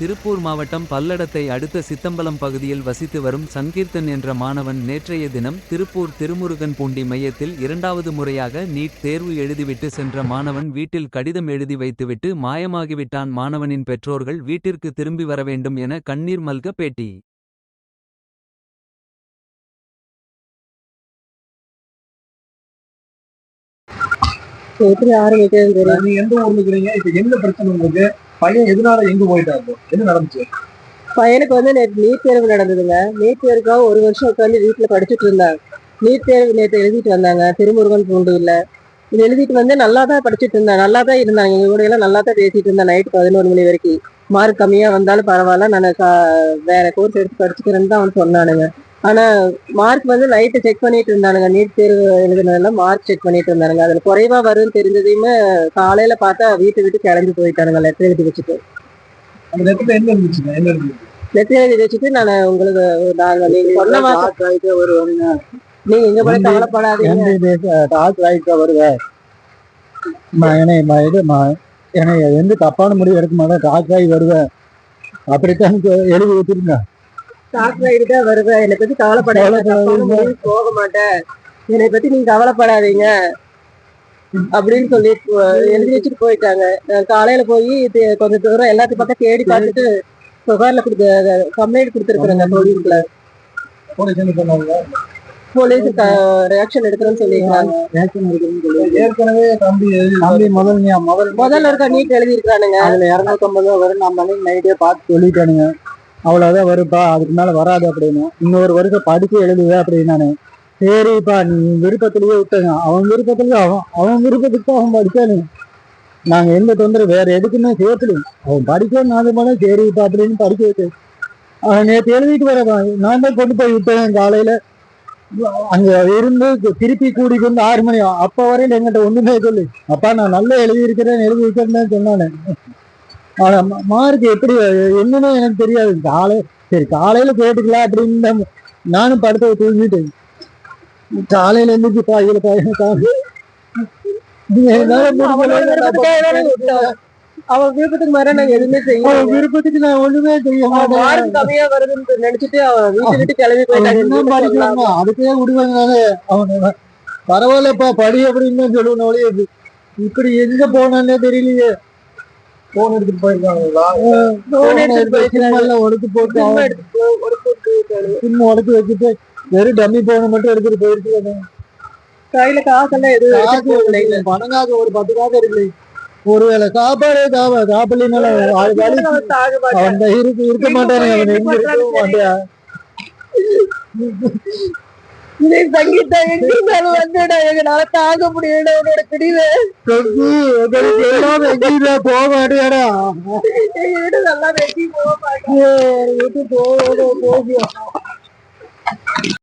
திருப்பூர் மாவட்டம் பல்லடத்தை அடுத்த சித்தம்பலம் பகுதியில் வசித்து வரும் சங்கீர்த்தன் என்ற மாணவன் நேற்றைய தினம் திருப்பூர் திருமுருகன் பூண்டி மையத்தில் இரண்டாவது முறையாக நீட் தேர்வு எழுதிவிட்டு சென்ற மாணவன் வீட்டில் கடிதம் எழுதி வைத்துவிட்டு மாயமாகிவிட்டான். மாணவனின் பெற்றோர்கள் வீட்டிற்கு திரும்பி வர வேண்டும் என கண்ணீர் மல்க பேட்டி. எப்படி ஆரம்பிக்கிறது எந்த ஊர்ல இருக்கிறீங்க? இப்ப என்ன பிரச்சனை உங்களுக்கு? பையன் எதனால எங்க போயிட்டாரு என்ன நடந்துச்சு? பையனுக்கு வந்து நேற்று நீட் தேர்வு நடந்ததுங்க. நீட் தேர்வுக்காக ஒரு வருஷம் உட்காந்து வீட்டில் படிச்சுட்டு இருந்தாங்க நீட் தேர்வு நேற்று எழுதிட்டு வந்தாங்க. திருமுருகன் பூண்டியில் இது எழுதிட்டு வந்து நல்லா தான் படிச்சுட்டு இருந்தேன். நல்லா தான் இருந்தாங்க எங்க கூட எல்லாம் நல்லா தான் பேசிட்டு இருந்தேன் நைட் பதினோரு மணி வரைக்கும். மார்க் கம்மியாக வந்தாலும் பரவாயில்ல. நான் கா- வேற கோர்ஸ் எடுத்து படிச்சுக்கிறேன்னு தான் அவன் சொன்னானுங்க. ஆனால் மார்க் வந்து நைட்டு செக் பண்ணிட்டு இருந்தானுங்க. நீட் தேர்வு எழுதுனதுல மார்க் செக் பண்ணிட்டு இருந்தானுங்க. அதில் குறைவா வரும்னு தெரிஞ்சதையுமே காலையில பார்த்தா வீட்டை விட்டு கிளம்பி போயிட்டானுங்க லெட்டர் எழுதி வச்சுட்டு. லெட்டர் எழுதி வச்சுட்டு நான் உங்களுக்கு நாங்க நீங்க சொன்ன மாசம் வருவாங்க நீங்க எங்க போய் கவலைப்படாதீங்க. டாக் ரைட்டா வருவேன் இது எனக்கு எந்த தப்பான முடிவு எடுக்க மாட்டேன். டாக் ஆகி வருவேன் அப்படித்தான் எழுதி வச்சிருந்தேன். டாக்டர் ஆகிட்டு தான் வருவேன் என்னை பத்தி முடிவுக்கு போக மாட்டேன். என்னை பத்தி நீங்க கவலைப்படாதீங்க. அப்படின்னு சொல்லி எழுதி வச்சுட்டு போயிட்டாங்க. காலையில போய் கொஞ்சம் தூரம் எல்லாத்தையும் பக்கம் தேடி பார்த்துட்டு புகார்ல கொடுத்த கம்ப்ளைண்ட் கொடுத்துருக்குறேங்க போலீஸ்ல போலீஸ் ரியாக்ஷன் எடுக்கிறேன்னு சொல்லியிருக்காங்க. ஏற்கனவே தம்பி தம்பி முதல் முதல்ல இருக்க நீட் எழுதியிருக்கானுங்க அதுல இரநூத்தம்பது ரூபா வரும். நம்ம நைட்டே பார்த்து சொல்லிட்டானுங்க. அவ்வளவுதான் வருப்பா அதுக்கு மேல வராது அப்படின்னு. இன்னொரு வருஷம் படிச்சு எழுதுவே அப்படின்னானு சரிப்பா நீ விருப்பத்திலேயே விட்டுங்க அவன் விருப்பத்துல அவன் அவன் விருப்பத்துக்கு அவன் படிச்சானு. நாங்க எந்த தொந்தரவு வேற எதுக்குமே சேர்த்துல அவன் படிக்கணும் நான் போனா சரிப்பா அப்படின்னு படிக்க வச்சேன் அவன் நேற்று எழுதிட்டு வரதான் நான் தான் கொண்டு போய் விட்டேன் காலையில. அங்க இருந்து திருப்பி கூட்டிட்டு வந்து ஆறு மணி அப்ப வரையில எங்கிட்ட ஒண்ணுமே சொல்லு. அப்பா நான் நல்லா எழுதி இருக்கிறேன் எழுதி இருக்கிறேன்னு சொன்னானே. ஆனா எப்படி என்னன்னு எனக்கு தெரியாது. காலை சரி காலையில கேட்டுக்கலாம் அப்படின்னு நானும் படத்தை தூங்கிட்டு காலையில எழுந்திரிச்சு பாய்களை பாய் அவன் விருப்பத்துக்கு மாதிரி நாங்க எதுவுமே செய்யல விருப்பத்துக்கு நான் ஒண்ணுமே செய்ய மாட்டேன். மார்க் கம்மியா வருதுன்னு நினைச்சிட்டு அவன் வீட்டை விட்டு கிளம்பி போயிட்டாங்க. அதுக்கே விடுவாங்க அவன் பரவாயில்லப்பா படி அப்படின்னு தான் ஒழிய இது இப்படி எங்க போனானே தெரியலையே. போன் எடுத்துட்டு போயிருக்காங்களா போயிருக்காங்க. உடச்சு போட்டு சும்மா எடுத்து. சிம் உடச்சு வச்சுட்டு வெறும் டம்மி போனை மட்டும் எடுத்துட்டு போயிருக்கு கையில காசெல்லாம் எதுவும் பணங்காசு ஒரு பத்து காசு இருக்கு. ஒருவேளை சாப்பாடு சாப்ப சாப்பிடலாம் அவன் இருக்கு இருக்க மாட்டானே அவன் எங்க இருக்கவும் மாட்டான் நீ சங்கீதா எங்க இருந்தாலும் வந்துடா எங்களால தாங்க முடியல உன்னோட பிடிவு. எங்கேயுமே போக மாட்டியாடா. எங்க நல்லா வெட்டி போக மாட்டேன். விட்டு போக போகும்